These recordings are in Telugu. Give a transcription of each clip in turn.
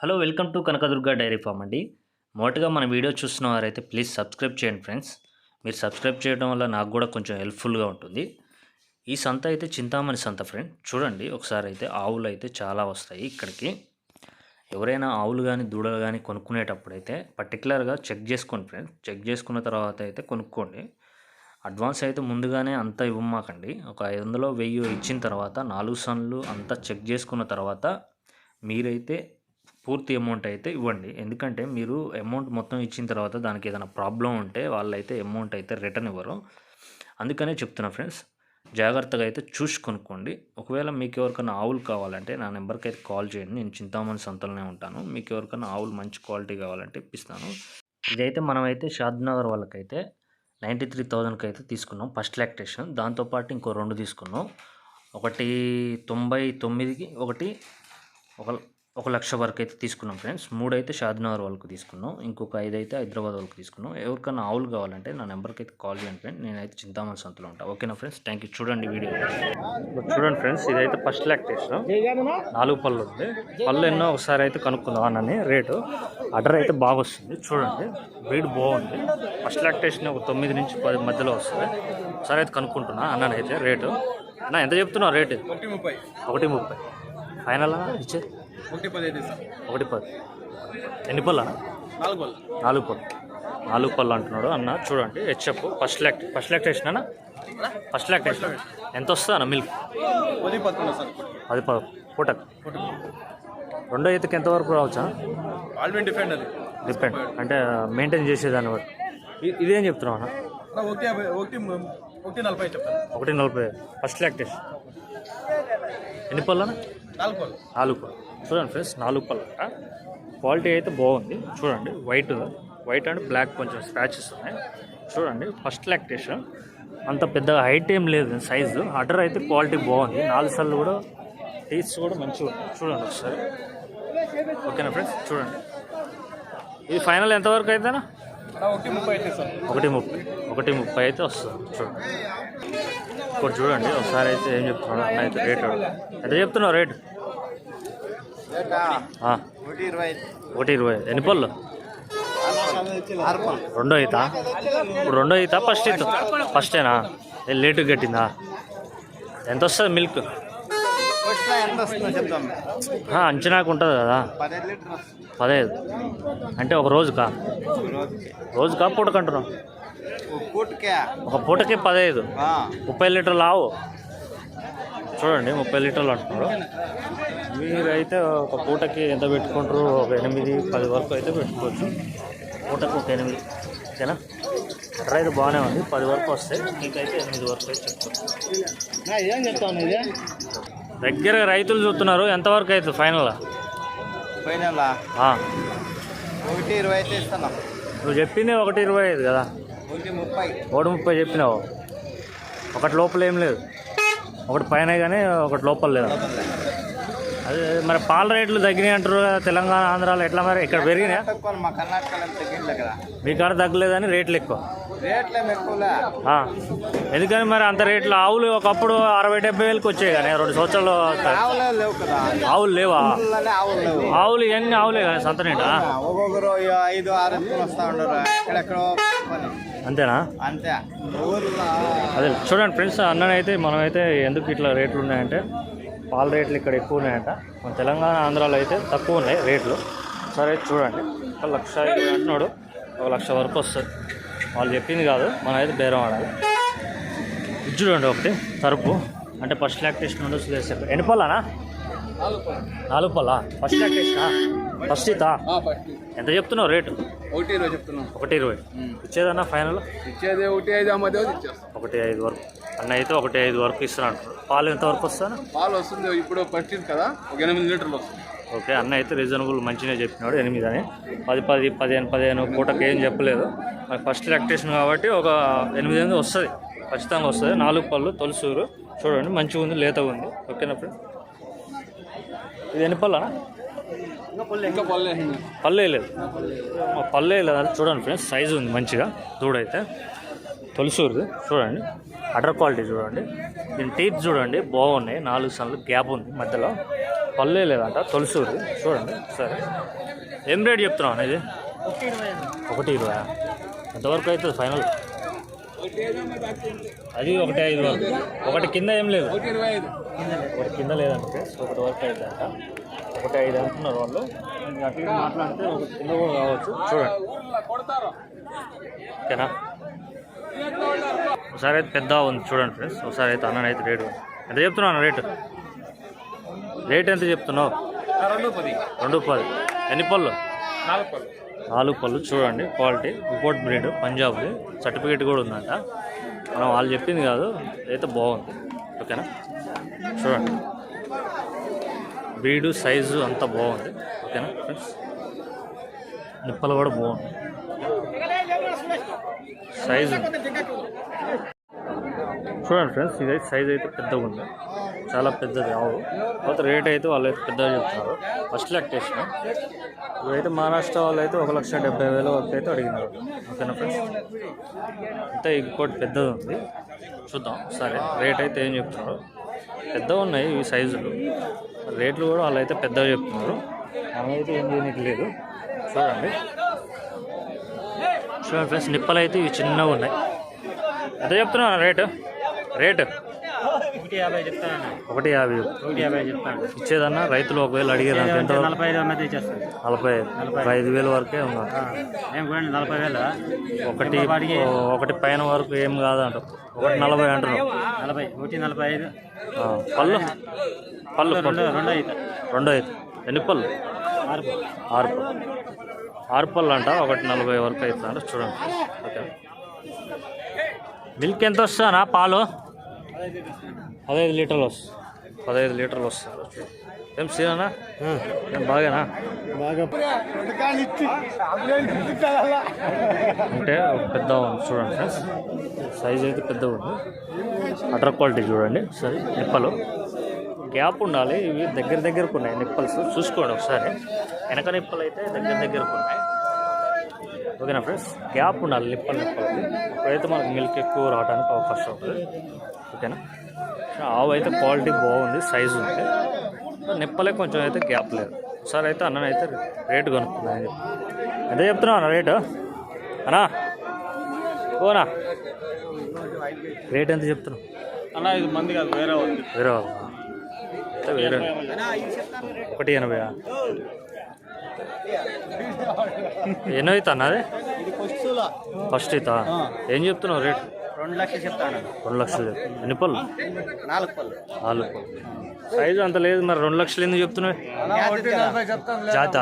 Hello welcome to Kanakadurga dairy farm అండి. మొదటగా మన వీడియో చూస్తున్న వారైతే ప్లీజ్ సబ్స్క్రైబ్ చేయండి ఫ్రెండ్స్. మీరు సబ్స్క్రైబ్ చేయడం వల్ల నాకు కూడా కొంచెం హెల్ప్ఫుల్గా ఉంటుంది. ఈ సంత అయితే చింతామణి సంత ఫ్రెండ్. చూడండి ఒకసారి అయితే ఆవులు అయితే చాలా వస్తాయి ఇక్కడికి. ఎవరైనా ఆవులు కానీ దూడలు కానీ కొనుక్కునేటప్పుడు అయితే పర్టికులర్గా చెక్ చేసుకోండి ఫ్రెండ్స్. చెక్ చేసుకున్న తర్వాత అయితే కొనుక్కోండి. అడ్వాన్స్ అయితే ముందుగానే అంతా ఇవ్వమాకండి. ఒక ఐదు వందలు వెయ్యి ఇచ్చిన తర్వాత నాలుగు సన్లు అంతా చెక్ చేసుకున్న తర్వాత మీరైతే పూర్తి అమౌంట్ అయితే ఇవ్వండి. ఎందుకంటే మీరు అమౌంట్ మొత్తం ఇచ్చిన తర్వాత దానికి ఏదైనా ప్రాబ్లం ఉంటే వాళ్ళైతే అమౌంట్ అయితే రిటర్న్ ఇవ్వరు. అందుకనే చెప్తున్నా ఫ్రెండ్స్ జాగ్రత్తగా అయితే చూసి కొనుక్కోండి. ఒకవేళ మీకు ఎవరికైనా ఆవులు కావాలంటే నా నెంబర్కి అయితే కాల్ చేయండి. నేను చింతామణి సంతలోనే ఉంటాను. మీకు ఎవరికైనా ఆవులు మంచి క్వాలిటీ కావాలంటే ఇప్పిస్తాను. ఇదైతే మనమైతే షాద్నగర్ వాళ్ళకైతే నైంటీ త్రీ థౌజండ్కి అయితే తీసుకున్నాం ఫస్ట్ లాక్టేషన్ దాంతోపాటు ఇంకో రెండు తీసుకున్నాం. ఒకటి తొంభై తొమ్మిదికి ఒకటి ఒక ఒక లక్ష వరకు అయితే తీసుకున్నాం ఫ్రెండ్స్ మూడు అయితే షాద్నగర్ వాళ్ళకి తీసుకున్నాం. ఇంకొక ఐదు అయితే హైదరాబాద్ వాళ్ళకి తీసుకున్నాం. ఎవరికైనా ఆవులు కావాలంటే నా నెంబర్కి అయితే కాల్ చేయండి ఫ్రెండ్ నేనైతే చింతామణి సంతలో ఉంటాను ఓకేనా ఫ్రెండ్స్ థ్యాంక్ యూ చూడండి వీడియో. చూడండి ఫ్రెండ్స్ ఇదైతే ఫస్ట్ లాక్టేషన్ నాలుగు పళ్ళు ఉంది. పళ్ళు ఎన్నో ఒకసారి అయితే కనుక్కుందాం అన్నని రేటు. అడర్ అయితే బాగా వస్తుంది. చూడండి బ్రీడ్ బాగుంది. ఫస్ట్ లాక్టేషన్ ఒక తొమ్మిది నుంచి పది మధ్యలో వస్తుంది. ఒకసారి అయితే కనుక్కుంటున్నా అన్ననైతే రేటు. నా ఎంత చెప్తున్నావు రేటు? ఒకటి ముప్పై. ఒకటి ముప్పై. ఫైనల్ ఇచ్చే. ఒకటి పది అయితే సార్. ఒకటి పది. ఎన్ని పళ్ళు నాలుగు వాళ్ళు నాలుగు పళ్ళు. నాలుగు పళ్ళు అంటున్నాడు అన్న. చూడండి HF. First lact first lactation అన్న? ఫస్ట్ లాక్టేషన్ ఎంత వస్తుంది అన్న మిల్క్? పది పదకొండు సార్. అది ప పూటకు. రెండో ఈతకి ఎంతవరకు రావచ్చా? ఆల్విన్ డిఫెండ్ అది. డిపెండ్. అంటే మెయింటైన్ చేసేదాన్ని బట్టి. ఇదేం చెప్తున్నావు అన్న? ఒకటి నలభై చెప్తాను. ఒకటి నలభై. ఫస్ట్ లాక్టేషన్ ఎన్ని పళ్ళు అన్న? నాలుగు వాళ్ళు నాలుగు పళ్ళు. చూడండి ఫ్రెండ్స్ నాలుగు పళ్ళు క్వాలిటీ అయితే బాగుంది. చూడండి వైట్ వైట్ అండ్ బ్లాక్ కొంచెం స్క్రాచెస్ ఉన్నాయి. చూడండి ఫస్ట్ లాక్టేషన్. అంత పెద్దగా హైట్ ఏం లేదు సైజు. అడర్ అయితే క్వాలిటీ బాగుంది. నాలుగు సార్లు కూడా టేస్ట్ కూడా మంచిగా చూడండి ఒకసారి. ఓకేనా ఫ్రెండ్స్? చూడండి. ఇది ఫైనల్ ఎంతవరకు అయితేనా? ఒకటి ముప్పై. అయితే సార్ ఒకటి ముప్పై ఒకటి ముప్పై అయితే వస్తుంది. చూడండి. ఇప్పుడు చూడండి ఒకసారి అయితే ఏం చెప్తున్నాడు అన్న అయితే రేట్ ఎంత చెప్తున్నావు రేటు? ఒకటి ఇరవై. ఎన్ని పళ్ళు? రెండో అవుతా ఇప్పుడు రెండో అవుతా ఫస్ట్ అవుతా ఫస్టేనా ఏ లేటు కట్టిందా? ఎంత వస్తుంది మిల్క్ అంచనాకు ఉంటుంది కదా. పదహైదు అంటే ఒక రోజుకా? రోజుకి. పూటకంటున్నాం ఒక పూటకే. ఒక పూటకి పదహైదు. ముప్పై లీటర్లు ఆవు. చూడండి ముప్పై లీటర్లు అంటున్నారు. మీరైతే ఒక పూటకి ఎంత పెట్టుకుంటారు? ఒక ఎనిమిది పది వరకు అయితే పెట్టుకోవచ్చు. పూటకు ఒక ఎనిమిది ఓకేనా? అట్లా అయితే బాగానే ఉంది. పది వరకు వస్తాయి. మీకైతే ఎనిమిది వరకు అయితే చెప్తాను ఏం చెప్తాను ఇది దగ్గరగా రైతులు చూస్తున్నారు. ఎంతవరకు అవుతుంది ఫైనల్? ఫైనల్ ఒకటి ఇరవై అయితే ఇస్తున్నాం. నువ్వు చెప్పింది ఒకటి ఇరవై ఐదు కదా? ఒకటి ముప్పై. ఒకటి ముప్పై చెప్పినావు. ఒకటి లోపల ఏం లేదు. ఒకటి పైన కానీ ఒకటి లోపల లేదు. అదే మరి పాల రేట్లు తగ్గినాయి అంటారు కదా తెలంగాణ ఆంధ్రాలో ఎట్లా మరి? ఇక్కడ పెరిగినాయా? మీ కాడ తగ్గలేదని రేట్లు ఎక్కువ. ఎందుకని మరి అంత రేట్లు? ఆవులు ఒకప్పుడు అరవై డెబ్బై వేలకు వచ్చాయి కానీ రెండు సంవత్సరాలు ఆవులే లేవు ఆవులు ఇవన్నీ ఆవులే కదా సంత నిండా ఐదు ఆరు అంతేనా? అంతే. అదే చూడండి ఫ్రెండ్స్ అన్ననైతే మనమైతే ఎందుకు ఇట్లా రేట్లు ఉన్నాయంటే పాల రేట్లు ఇక్కడ ఎక్కువ ఉన్నాయంట. మన తెలంగాణ ఆంధ్రాలో అయితే తక్కువ ఉన్నాయి రేట్లు. సరే చూడండి. ఒక లక్ష అంటున్నాడు. ఒక లక్ష వరకు వస్తుంది. వాళ్ళు చెప్పింది కాదు మనం అయితే బేరం ఆడాలి. ఇది చూడండి ఒకటి తరుపు. అంటే ఫస్ట్ లాక్టేషన్ సురేష్ చెప్పారు. ఎన్ని పళ్ళనా? నాలుగు పళ్ళా. ఫస్ట్ లాక్టేషనా ఫస్ట్ ఇతా ఎంత చెప్తున్నావు రేటు? ఒకటి ఇరవై చెప్తున్నాం. ఒకటి ఇరవై. ఇచ్చేదన్నా ఫైనల్ ఇచ్చేది ఒకటి ఐదు అమ్మది ఒకటి ఐదు వరకు. అన్న అయితే ఒకటి ఐదు వరకు ఇస్తున్నా అంటారు పాలు ఎంత వరకు వస్తాను? పాలు వస్తుంది ఇప్పుడు ఫస్ట్ ఇది కదా ఒక ఎనిమిది లీటర్లు వస్తుంది. ఓకే అన్న అయితే రీజనబుల్ మంచిగా చెప్పినాడు ఎనిమిది అని పది పది పదిహేను పదిహేను పూటకి ఏం చెప్పలేదు. మరి ఫస్ట్ లాక్టేషన్ కాబట్టి ఒక ఎనిమిది ఎనిమిది వస్తుంది ఖచ్చితంగా వస్తుంది. నాలుగు పళ్ళు తొలసూరు. చూడండి మంచిగా ఉంది లేతగా ఉంది. ఓకేనా ఫ్రెండ్ ఇది ఎన్ని పళ్ళు? పల్లె లేదు. పల్లె లేదు. అది చూడండి ఫ్రెండ్స్ సైజు ఉంది మంచిగా దూడైతే. తొలిసూరుది చూడండి. అటర్ క్వాలిటీ చూడండి. దీని టీత్ చూడండి బాగున్నాయి. నాలుగు సార్లు గ్యాప్ ఉంది మధ్యలో. పల్లె లేదంట తొలిసూరు. చూడండి సరే. ఏం రేట్ చెప్తున్నావు అన్న ఇది? ఒకటి ఇరవై. ఎంతవరకు అవుతుంది ఫైనల్? అది ఒకటి ఐదు వరకు ఒకటి కింద ఏం లేదు. ఒకటి కింద లేదంటే ఒకటి వరకు అయితే అంట. ఒకటి ఐదు అంటున్నారు వాళ్ళు. అట్లా మాట్లాడితే ఒకటి కింద కూడా కావచ్చు చూడండి. ఓకేనా? ఒకసారి అయితే పెద్ద ఉంది. చూడండి ఫ్రెండ్స్. ఒకసారి అయితే అన్న అయితే రేటు. ఎంత చెప్తున్నావు అన్న రేటు? రేట్ ఎంత చెప్తున్నావు? రెండు పది. ఎన్ని పళ్ళు? నాలుగు పళ్ళు. చూడండి క్వాలిటీ. ఇంపోర్ట్ బ్రీడ్ పంజాబ్ది సర్టిఫికేట్ కూడా ఉందంట. మనం వాళ్ళు చెప్పింది కాదు అయితే బాగుంది. ఓకేనా? చూడండి. బ్రీడు సైజు అంతా బాగుంది. ఓకేనా ఫ్రెండ్స్? నిప్పలు కూడా బాగుంది సైజు. చూడండి ఫ్రెండ్స్ ఇదైతే సైజ్ అయితే పెద్దగా ఉంది చాలా పెద్దది ఆవు తర్వాత రేట్ అయితే వాళ్ళు అయితే పెద్దగా చెప్తున్నారు. ఫస్ట్ లెక్టేషన్ ఇవైతే మహారాష్ట్ర వాళ్ళు అయితే ఒక లక్ష డెబ్బై వేల వరకు అయితే అడిగినారు. ఓకేనా ఫ్రెండ్స్ అంటే ఇంకోటి పెద్దది ఉంది. చూద్దాం. సరే రేట్ అయితే ఏం చెప్తున్నారు? పెద్దగా ఉన్నాయి ఈ సైజులు రేట్లు కూడా వాళ్ళు అయితే పెద్దగా చెప్తున్నారు. మనమైతే ఏం చేయడానికి లేదు చూడండి. చూడండి ఫ్రెండ్స్ నిప్పలు అయితే ఇవి చిన్నగా ఉన్నాయి. ఎంత చెప్తున్నా రేటు రేటు ఒకటి యాభై చెప్తాను ఒకటి యాభై. ఒకటి యాభై చెప్తాను. ఇచ్చేదన్నా? రైతులు ఒకవేళ అడిగారు ఎంత? నలభై ఐదు మధ్య ఇచ్చేస్తాను. నలభై ఐదు. ఐదు. వేల వరకే ఏం కూడా నలభై వేల? ఒకటి ఒకటి పైన వరకు ఏం కాదంట ఒకటి నలభై అంటున్నావు నలభై ఒకటి నలభై ఐదు. పళ్ళు? పళ్ళు రెండు ఐదు రెండు ఐదు ఎన్ని పళ్ళు? ఆరు ఆరు పళ్ళు. ఆరు పళ్ళు అంట ఒకటి నలభై వరకు అవుతుందంట చూడండి. ఓకే. మిల్క్ ఎంత వస్తుందా పాలు? పదహైదు లీటర్లు వస్తుంది. పదహైదు లీటర్లు వస్తుంది. ఏం సీనా ఏం బాగానా? బాగా. అంటే పెద్ద ఉంది చూడండి ఫ్రెండ్స్. సైజ్ అయితే పెద్ద ఉంది. అటర్ క్వాలిటీ చూడండి. సరే నిప్పలు. గ్యాప్ ఉండాలి. ఇవి దగ్గర దగ్గరకు ఉన్నాయి నిప్పల్స్. చూసుకోండి ఒకసారి. వెనక నిప్పలు అయితే దగ్గర దగ్గరకు ఉన్నాయి. ఓకేనా ఫ్రెండ్స్? గ్యాప్ ఉండాలి నిప్పలు నిప్పలకి అప్పుడైతే మనకు మిల్క్ ఎక్కువ రావడానికి అవకాశం ఉంటుంది ఓకేనా? ఆవు అయితే క్వాలిటీ బాగుంది సైజు ఉంది. నిప్పలే కొంచెం అయితే గ్యాప్ లేదు. ఒకసారి అయితే అన్న అయితే రేటు కనుక్కున్నాను ఎంత చెప్తున్నావు అన్న రేటు అన్నా? ఓనా రేట్ ఎంత చెప్తున్నావు? అలా ఐదు మంది కాదు వేరే ఉంది వేరే వాళ్ళ. అయితే వేరే ఒకటి ఎనభై ఎన్నో అవుతా అన్నది? ఇది ఫస్ట్లో ఫస్ట్ అవుతా ఏం చెప్తున్నావు రేట్? రెండు లక్షలు చెప్తాను రెండు లక్షలు. ఎన్ని పళ్ళు? నాలుగు పళ్ళు. నాలుగు పళ్ళు. సైజు అంత లేదు మరి రెండు లక్షలు ఎందుకు చెప్తున్నావు? జాత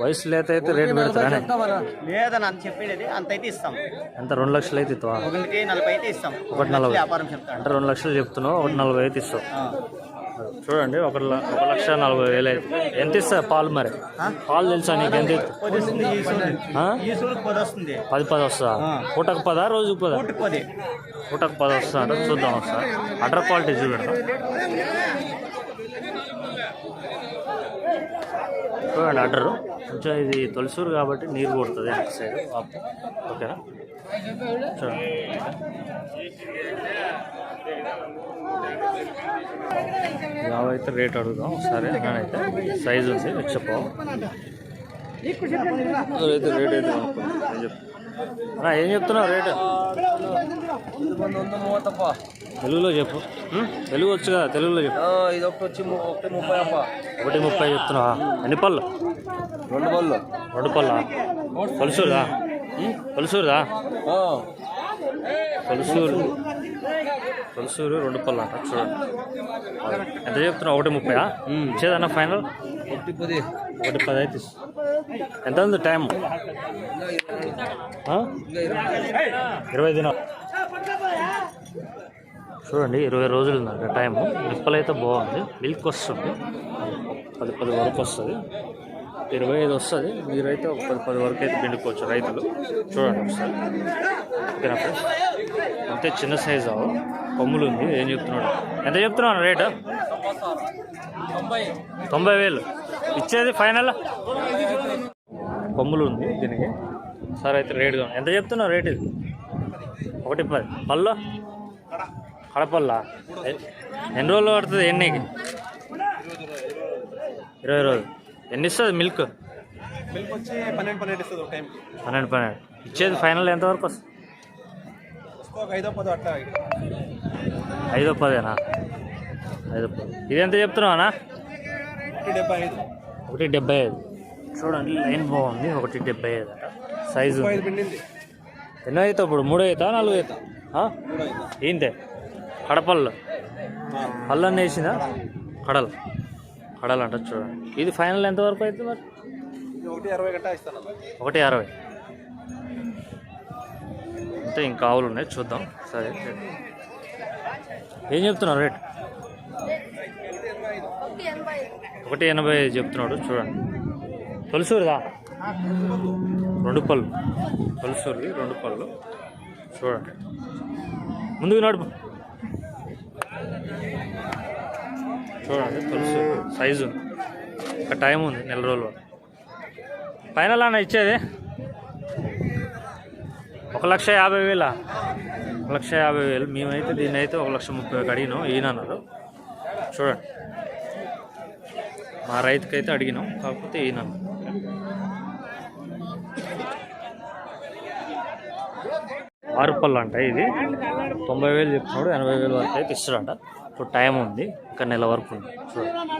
వయసు లేత అయితే రేట్ పెడతారా? లేదని అంత చెప్పేది అంత అయితే ఇస్తాం. ఎంత? రెండు లక్షలు అయితే ఇస్తావా? ఒకరికి నలభై అయితే ఇస్తాం. ఒకటి నలభై. వ్యాపారం చెప్తాను అంటే రెండు లక్షలు చెప్తున్నావు ఒకటి నలభై అయితే ఇస్తావు. ఆ. చూడండి ఒక ఒక లక్ష నలభై వేలు అయితే. ఎంత ఇస్తా పాలు మరి? పాలు తెలుసా నీకు ఎంత? పది పది వస్తా. పూటకు పదా రోజుకు పదా? పూటకు పది. వస్తా అంటే చూద్దాం వస్తా అటర్ క్వాలిటీ చూడండి చూడండి అడ్డరు కొంచెం ఇది తొలిసూరు కాబట్టి నీరు కొడుతుంది వెనక సైడ్ ఓకేనా? చూడండి. అయితే రేట్ అడుగుదాం సరే అయితే సైజు ఉంది చెప్పావు అయితే రేట్ అయితే ఏం ఏం చెప్తున్నావు? రేటు? తెలుగులో చెప్పు? తెలుగు వచ్చు కదా తెలుగులో చెప్పు. ఇది ఒకటి వచ్చి ఒకటి ముప్పై అప్ప ఒకటి ముప్పై చెప్తున్నావా? ఎన్ని పళ్ళు? రెండు బళ్ళు రెండు పళ్ళా? తొలసూరుదా తొలసూరుదా తొలసూరు తొలసూరు రెండు పళ్ళు? అంట చూడండి ఎంత చెప్తున్నావు? ఒకటి ముప్పయా? ఇచ్చేదన్నా ఫైనల్? ఒకటి పది. ఒకటి పది అయితే. ఎంత ఉంది టైం? ఇరవై దినాలు. చూడండి ఇరవై రోజులు ఉందంట టైము. నిప్పలు అయితే బాగుంది. మిల్క్ వస్తుంది. పది పది వరకు వస్తుంది. ఇరవై ఐదు వస్తుంది. మీరైతే ఒక పది పది వరకు అయితే పిండుకోవచ్చు రైతులు. చూడండి ఒకసారి. ఓకేనా ఫ్రెండ్స్? అంతే చిన్న సైజు కొమ్ములు ఉంది. ఏం చెప్తున్నాడు? ఎంత చెప్తున్నాను రేటు? తొంభై వేలు. ఇచ్చేది ఫైనల్? కొమ్ములు ఉంది దీనికి. సరే అయితే రేటుగా ఎంత చెప్తున్నావు రేట్ ఇది? ఒకటి పది. పళ్ళు? కడపల్లా? ఎన్ని రోజులు పడుతుంది ఎన్నికి? ఇరవై రోజులు. ఎన్ని ఇస్తుంది మిల్క్? మిల్క్ వచ్చి పన్నెండు పన్నెండు ఇస్తుంది ఒక టైంకి. పన్నెండు పన్నెండు. ఇచ్చేది ఫైనల్ ఎంతవరకు వస్తుంది ఐదో పదో అట్లా ఐదో పదేనా? ఐదో పది ఇది ఎంత చెప్తున్నావా ఒకటి డెబ్బై ఐదు. ఒకటి డెబ్బై ఐదు. చూడండి లైన్ బాగుంది. ఒకటి డెబ్బై ఐదు అట. సైజు ఎన్నో అవుతావు ఇప్పుడు? మూడో అవుతా నాలుగు అవుతా ఏంటే కడపల్లో. పళ్ళన్నీ వేసిందా? కడలు. కడలు అంట చూడండి. ఇది ఫైనల్ ఎంతవరకు అవుతుంది మరి? ఒకటి అరవై గంట ఇస్తాను. ఒకటి అరవై. అంటే ఇంకా ఆవులు ఉన్నాయి చూద్దాం. సరే. ఏం చెప్తున్నావు రేట్? ఒకటి ఎనభై చెప్తున్నాడు చూడండి. తొలసూరుదా? రెండు పళ్ళు. తొలసూరుది రెండు పళ్ళు. చూడండి. ముందుకు నడుపు. చూడండి పులుసు సైజు. ఉంది టైం ఉంది నెల రోజులు. పైన ఫైనల్ అన్న ఇచ్చేది? ఒక లక్ష యాభై వేల? ఒక లక్ష యాభై వేలు. మేమైతే దీన్ని అయితే ఒక లక్ష ముప్పై వేలకు అడిగినాం ఈయన అన్నారు. చూడండి. మా రైతుకైతే అడిగినాం కాకపోతే ఈయన ఆరు పళ్ళు అంట ఇది. తొంభై వేలు చెప్తున్నాడు ఎనభై వేలు వరకు అయితే ఇస్తాడంట. ఇప్పుడు టైం ఉంది ఒక నెల వరకు ఉంది. చూడండి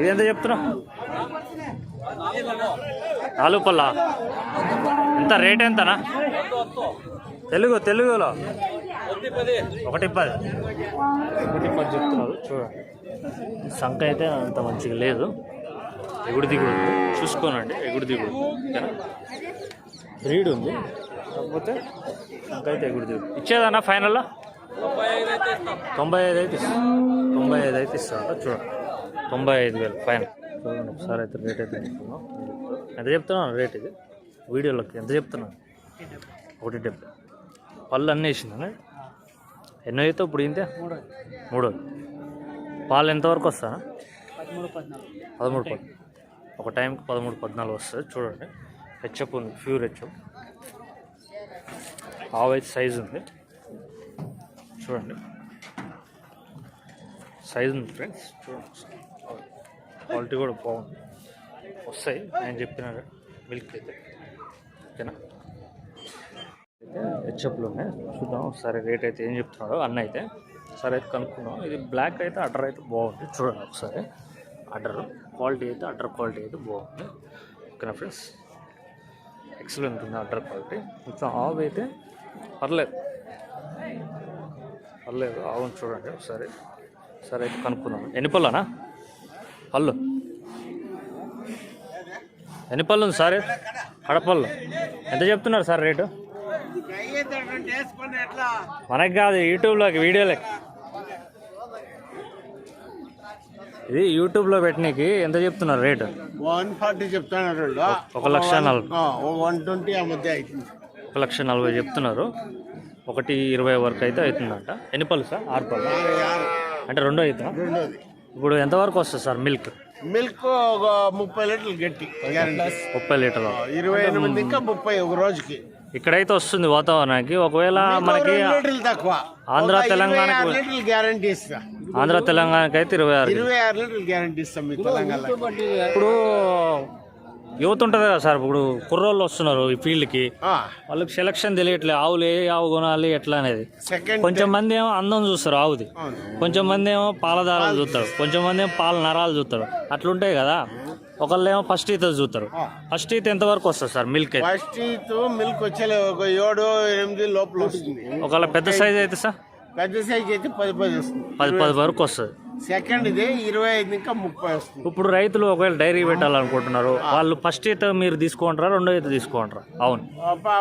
ఇది ఎంత చెప్తున్నావు? నాలుగు పళ్ళ? ఎంత రేట్ ఎంతనా? తెలుగు తెలుగులో? ఒకటి పది. ఒకటి పది చెప్తున్నారు చూడండి సంఖ అయితే అంత మంచిగా లేదు. ఎగుడు దిగుడు చూసుకోనండి ఎగుడు దిగుడు రీడ్ బ్రీడ్ ఉంది. కాకపోతే సంఖ అయితే ఎగుడు దిగుడు ఇచ్చేదన్నా ఫైనల్లో? తొంభై ఐదు అయితే ఇస్తా తొంభై ఐదు అయితే ఇస్తా చూడండి తొంభై ఐదు వేలు పైన చూడండి ఒకసారి అయితే రేట్ అయితే. చెప్తున్నాం ఎంత చెప్తున్నాను రేట్ ఇది వీడియోలోకి ఎంత చెప్తున్నాను ఒకటి డెబ్బై పళ్ళు అన్నీ వేసిందా ఎన్నో అయితే ఇప్పుడు ఇంతే మూడో పాలు ఎంతవరకు వస్తానా పదమూడు పద్ ఒక టైంకి పదమూడు పద్నాలుగు వస్తుంది చూడండి హెచ్ఎప్ ఉంది ప్యూర్ హెచ్ఎప్ ఆవు అయితే సైజు ఉంది. చూడండి. సైజ్ ఉంది ఫ్రెండ్స్ చూడండి క్వాలిటీ కూడా బాగుంది. వస్తాయి ఆయన చెప్పిన మిల్క్ అయితే. ఓకేనా? అయితే హెచ్ఎప్లు ఉన్నాయి. చూద్దాం ఒకసారి రేట్ అయితే ఏం చెప్తున్నాడో. అన్న అయితే సరే అయితే కనుక్కుందాం. ఇది బ్లాక్ అయితే అడ్డర్ అయితే బాగుంది. చూడండి ఒకసారి. అడ్డర్ క్వాలిటీ అయితే అడ్డర్ క్వాలిటీ అయితే బాగుంది. ఓకేనా ఫ్రెండ్స్ ఎక్సలెంట్ ఉంది అడ్డర్ క్వాలిటీ కొంచెం ఆవు అయితే పర్లేదు. పర్లేదు ఆవును చూడండి ఒకసారి. సరే అయితే కనుక్కుందాం. ఎన్ని పళ్ళనా? పళ్ళు. ఎన్ని పళ్ళు ఉంది సార్? కడపళ్ళు. ఎంత చెప్తున్నారు సార్ రేటు? మనకి కాదు యూట్యూబ్లోకి వీడియోలకి. ఇది యూట్యూబ్లో పెట్టనీకి ఎంత చెప్తున్నారు రేటు? వన్ ఫార్టీ చెప్తున్నారు. ఒక లక్ష నలభై. వన్ ట్వంటీ ఒక లక్ష నలభై చెప్తున్నారు. ఒకటి ఇరవై వరకు అయితే అవుతుందంట. ఎన్ని పళ్ళు సార్? ఆరు పళ్ళు. అంటే రెండో అవుతుందా రెండోది. ఇప్పుడు ఎంతవరకు వస్తుంది సార్ మిల్క్? మిల్క్ ఒక ముప్పై లీటర్లు గట్టి గ్యారంటీ. ముప్పై లీటర్లు. ఇరవై ఎనిమిది ఇంకా ముప్పై ఒక రోజుకి. ఇక్కడైతే వస్తుంది వాతావరణానికి. ఒకవేళ మనకి రెండు లీటర్లు తక్కువ. ఆంధ్ర, లీటర్లు గ్యారంటీ ఇస్తా. ఆంధ్ర తెలంగాణకి అయితే ఇరవై ఆరు ఇరవై ఆరు లీటర్లు గ్యారంటీ ఇస్తాం మీ తెలంగాణ ఇప్పుడు యువత ఉంటుంది కదా సార్ ఇప్పుడు కుర్రోళ్ళు వస్తున్నారు ఈ ఫీల్డ్కి. వాళ్ళకి సెలక్షన్ తెలియట్లేదు ఆవులు ఏ ఆవు కొనాలి ఎట్లా అనేది. కొంచెం మంది ఏమో అందం చూస్తారు ఆవుది. కొంచెం మంది ఏమో పాలదారాలు చూస్తారు. కొంచెం మంది ఏమో పాల నరాలు చూస్తారు. అట్లుంటాయి కదా. ఒకళ్ళు ఏమో ఫస్ట్ ఈత చూస్తారు. ఫస్ట్ ఈత ఎంతవరకు వస్తుంది సార్ మిల్క్ ఫస్ట్ ఈత్ మిల్క్ వచ్చే ఒక ఏడు ఎనిమిది లోపల వస్తుంది. ఒకవేళ పెద్ద సైజ్ అయితే సార్? పెద్ద సైజ్ అయితే పది పది వస్తుంది. పది పది వరకు వస్తుంది. సెకండ్ ఇది ఇరవై ఐదు ఇంకా ముప్పై వస్తుంది. ఇప్పుడు రైతులు ఒకవేళ డైరీ పెట్టాలనుకుంటున్నారు వాళ్ళు ఫస్ట్ ఈత మీరు తీసుకుంటారా రెండో ఈత తీసుకుంటారా అవును.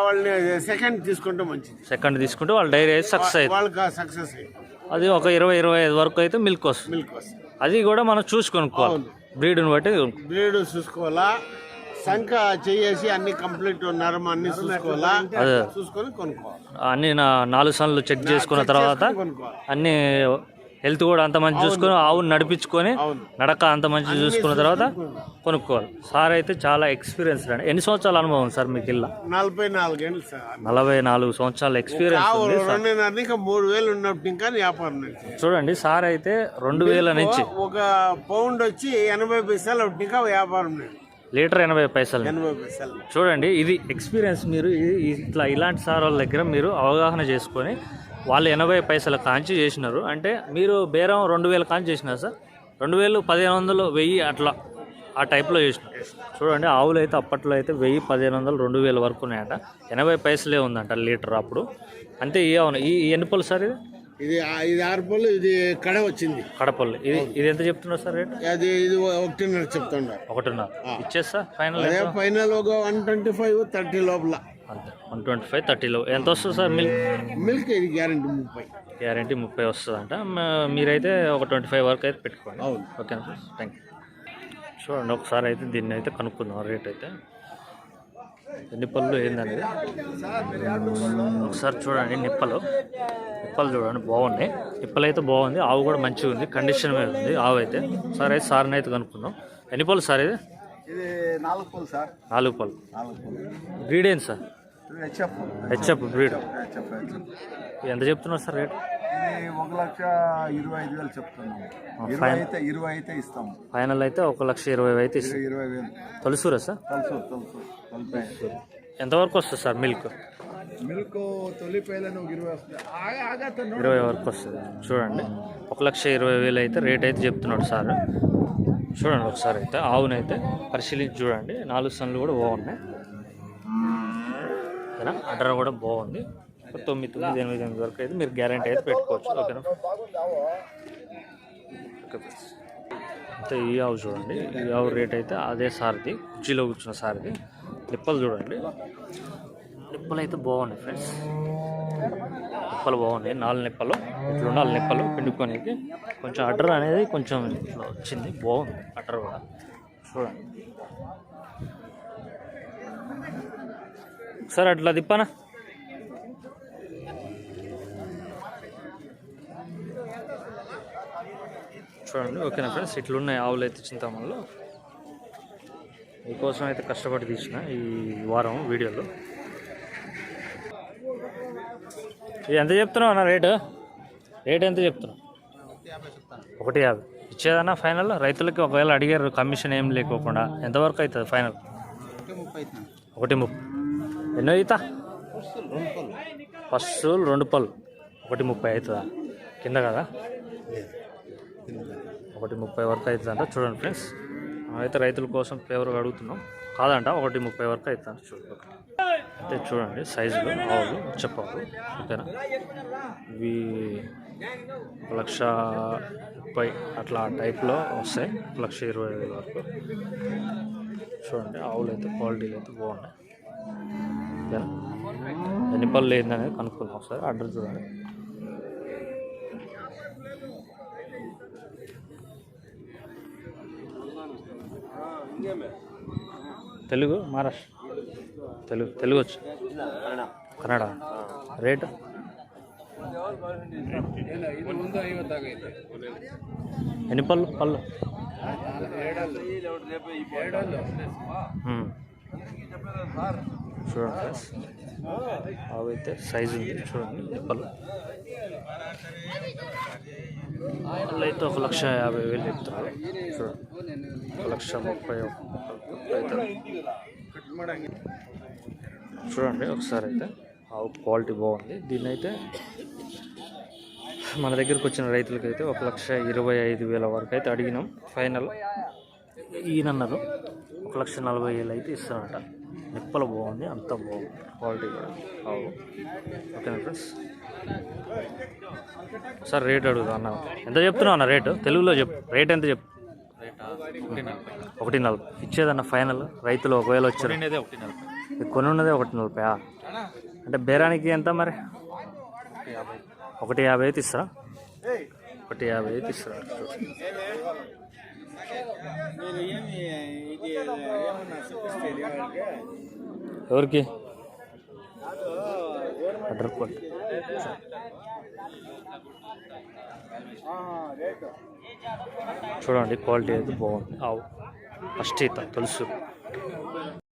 వాళ్ళని సెకండ్ తీసుకుంటే మంచిది. సెకండ్ తీసుకుంటే వాళ్ళు డైరీ అయితే సక్సెస్ అవుతుంది. వాళ్ళకి సక్సెస్ అది ఒక ఇరవై ఇరవై ఐదు వరకు అయితే మిల్క్ వస్తుంది. మిల్క్ వస్తుంది. అది కూడా మనం చూసి కొనుక్కోవాలి. బ్రీడ్ని బట్టి బ్రీడ్ చూసుకోవాలా సంఖ చేసి అన్ని కంప్లీట్ నరం అన్ని చూసుకోవాలా. చూసుకొని కొనుక్కోవాలి. అన్ని నా నాలుగు సార్లు చెక్ చేసుకున్న తర్వాత అన్ని హెల్త్ కూడా అంత మంచి చూసుకొని ఆవును నడిపించుకొని నడక అంత మంచి చూసుకున్న తర్వాత కొనుక్కోవాలి. సార్ అయితే చాలా ఎక్స్పీరియన్స్ అండి. ఎన్ని సంవత్సరాల అనుభవం సార్ మీకు ఇల్లా? నలభై నాలుగేళ్ళు సార్. నలభై నాలుగు సంవత్సరాల ఎక్స్పీరియన్స్ మూడు వేలు ఉన్నప్పుడు ఇంకా వ్యాపారం. చూడండి సార్ అయితే రెండు వేల నుంచి. ఒక పౌండ్ వచ్చి ఎనభై పైసలు ఇంకా వ్యాపారం. లీటర్ ఎనభై పైసలు. ఎనభై పైసలు. చూడండి ఇది ఎక్స్పీరియన్స్ మీరు ఇట్లా ఇలాంటి సార్ వాళ్ళ దగ్గర మీరు అవగాహన చేసుకొని వాళ్ళు ఎనభై పైసల కాంచి చేసినారు. అంటే మీరు బేరం రెండు వేల కాంచి చేసినారు సార్? రెండు వేలు పదిహేను వందలు వెయ్యి అట్లా ఆ టైప్లో చేసినారు. చూడండి ఆవులు అయితే అప్పట్లో అయితే వెయ్యి పదిహేను వందలు రెండు వేల వరకు ఉన్నాయంట. ఎనభై పైసలే ఉందంట లీటర్ అప్పుడు. అంతే ఈ అవును ఈ ఎన్ని పళ్ళు సార్ ఇది? ఇది ఇది ఆరు పళ్ళు ఇది కడ వచ్చింది. కడపల్లి ఇది ఇది ఎంత చెప్తున్నారు సార్ రేట్? అది ఇది ఒకటిన్నర చెప్తున్నారు ఒకటిన్నర. ఇచ్చేస్తా ఫైనల్ ఫైనల్ ఒక వన్ ట్వంటీ ఫైవ్ థర్టీ లోపల. అంతే. వన్ ట్వంటీ ఫైవ్ థర్టీలో ఎంత వస్తుంది సార్ మిల్క్? మిల్క్ ఇది గ్యారంటీ ముప్పై. గ్యారంటీ ముప్పై వస్తుందంట. మీరైతే ఒక ట్వంటీ ఫైవ్ వరకు అయితే పెట్టుకోండి. అవును. ఓకేనా సార్ థ్యాంక్ యూ చూడండి ఒకసారి అయితే దీన్ని అయితే కనుక్కుందాం రేట్ అయితే. ఎన్ని పళ్ళు ఏందనేది ఒకసారి చూడండి నిప్పలు. నిప్పలు చూడండి బాగున్నాయి. నిప్పలు అయితే బాగుంది ఆవు కూడా మంచిగా ఉంది కండిషన్ మీద ఉంది ఆవు అయితే. సరే అయితే సార్ని అయితే కనుక్కుందాం. ఎన్ని పళ్ళు సార్ ఇది? నాలుగు పూలు సార్. నాలుగు పళ్ళు. బ్రీడ్ ఏంటి సార్ హెచ్ఎఫ్. బ్రీడ్ ఎంత చెప్తున్నారు సార్ రేట్? ఒక లక్ష ఇరవై ఐదు వేలు చెప్తున్నాము. ఇరవై. అయితే ఇరవై అయితే ఇస్తాము. ఫైనల్ అయితే ఒక లక్ష ఇరవై అయితే ఇరవై వేలు. తొలిసూరా సార్? తెలుసు తెలుసు తొలిపై. ఎంతవరకు వస్తుంది సార్ మిల్క్? మిల్క్ నువ్వు ఇరవై వస్తుంది. ఇరవై వరకు వస్తుంది. చూడండి. ఒక లక్ష ఇరవై వేలు అయితే రేట్ అయితే చెప్తున్నాడు సార్. చూడండి ఒకసారి అయితే ఆవునైతే పరిశీలించి చూడండి. నాలుగు సన్లు కూడా బాగున్నాయి. ఓకేనా? అడ్రస్ కూడా బాగుంది. తొమ్మిది తొమ్మిది ఎనిమిది ఎనిమిది వరకు అయితే మీరు గ్యారంటీ అయితే పెట్టుకోవచ్చు. ఓకేనా? ఓకే అయితే ఈ ఆవు చూడండి. ఈ ఆవు రేట్ అయితే అదే సార్ది కుర్చీలో కూర్చున్న సార్ది. నిప్పలు చూడండి. నిప్పలు అయితే బాగున్నాయి ఫ్రెండ్స్. నిప్పలు బాగున్నాయి. నాలుగు నిప్పలు ఇట్లా నాలుగు నిప్పలు పిండుకోనికి కొంచెం అడ్డర్ అనేది కొంచెం ఇట్లా వచ్చింది. బాగుంది అడ్డర్ కూడా. చూడండి. ఒకసారి అట్లా తిప్పానా? చూడండి ఓకేనా ఫ్రెండ్స్? ఇట్లున్నాయి ఆవులు అయితే చింతామణిలో. మీకోసం అయితే కష్టపడి తీసిన ఈ వారం వీడియోలో. ఎంత చెప్తున్నావు అన్న రేటు? రేట్ ఎంత చెప్తున్నావు? ఒకటి యాభై. ఇచ్చేదన్నా ఫైనల్? రైతులకి ఒకవేళ అడిగారు కమిషన్ ఏం లేకోకుండా. ఎంతవరకు అవుతుంది ఫైనల్? ఒకటి ముప్పై. ఎన్నో ఈత? ఫస్ట్ రెండు పళ్ళు. ఒకటి ముప్పై అవుతుందా? కింద కదా? ఒకటి ముప్పై వరకు అవుతుందంట. చూడండి ఫ్రెండ్స్. మనమైతే రైతుల కోసం ఫ్లేవర్ అడుగుతున్నాం. కాదంట ఒకటి ముప్పై వరకు అవుతుందంట. చూడండి. అయితే చూడండి సైజులు ఆవులు చెప్పాలి ఓకేనా? ఇవి ఒక లక్ష ముప్పై అట్లా టైప్లో వస్తాయి. ఒక లక్ష ఇరవై ఐదు వరకు. చూడండి ఆవులు అయితే క్వాలిటీలు అయితే బాగున్నాయి. ఓకేనా ఎన్ని పళ్ళు ఏందనేది కనుక్కుందాం ఒకసారి అడ్రస్ చూడండి. తెలుగు మహారాష్ట్ర. తెలుగు తెలుగు వచ్చు. కన్నడ. రేట్? ఎన్ని పళ్ళు? పళ్ళు. మ్మ్. చూడండి ఫ్రెండ్స్. అవైతే సైజు ఉంది. చూడండి నిప్పలు వాళ్ళు అయితే ఒక లక్ష యాభై వేలు చెప్తున్నారు. చూడండి ఒక లక్ష ముప్పై అవుతుంది చూడండి ఒకసారి అయితే ఆవు క్వాలిటీ బాగుంది. దీన్ని అయితే మన దగ్గరికి వచ్చిన రైతులకైతే ఒక లక్ష ఇరవై ఐదు వేల వరకు అయితే అడిగినాం. ఫైనల్ ఈయనన్నారు. ఒక లక్ష నలభై వేలు అయితే ఇస్తారంట. నిప్పలు బాగుంది అంత బాగుంది. క్వాలిటీ కూడా. ఓకేనా ఫ్రెండ్స్? సార్ రేట్ అడుగుతా అన్న. ఎంత చెప్తున్నావు అన్న రేటు? తెలుగులో చెప్పు. రేట్ ఎంత చెప్పు? ఒకటి నలభై. ఇచ్చేదన్న ఫైనల్? రైతులు ఒకవేళ వచ్చారు. కొని ఉన్నదే ఒకటి నలభై అంటే బేరానికి ఎంత మరి? ఒకటి యాభై అయితే ఇస్తారా? ఒకటి యాభై అయితే ఇస్తారా? ఎవరికి? అడ్రస్ కొట్టి చూడండి క్వాలిటీ అయితే బాగుంది. ఆవు అష్టీత ఈత తెలుసు.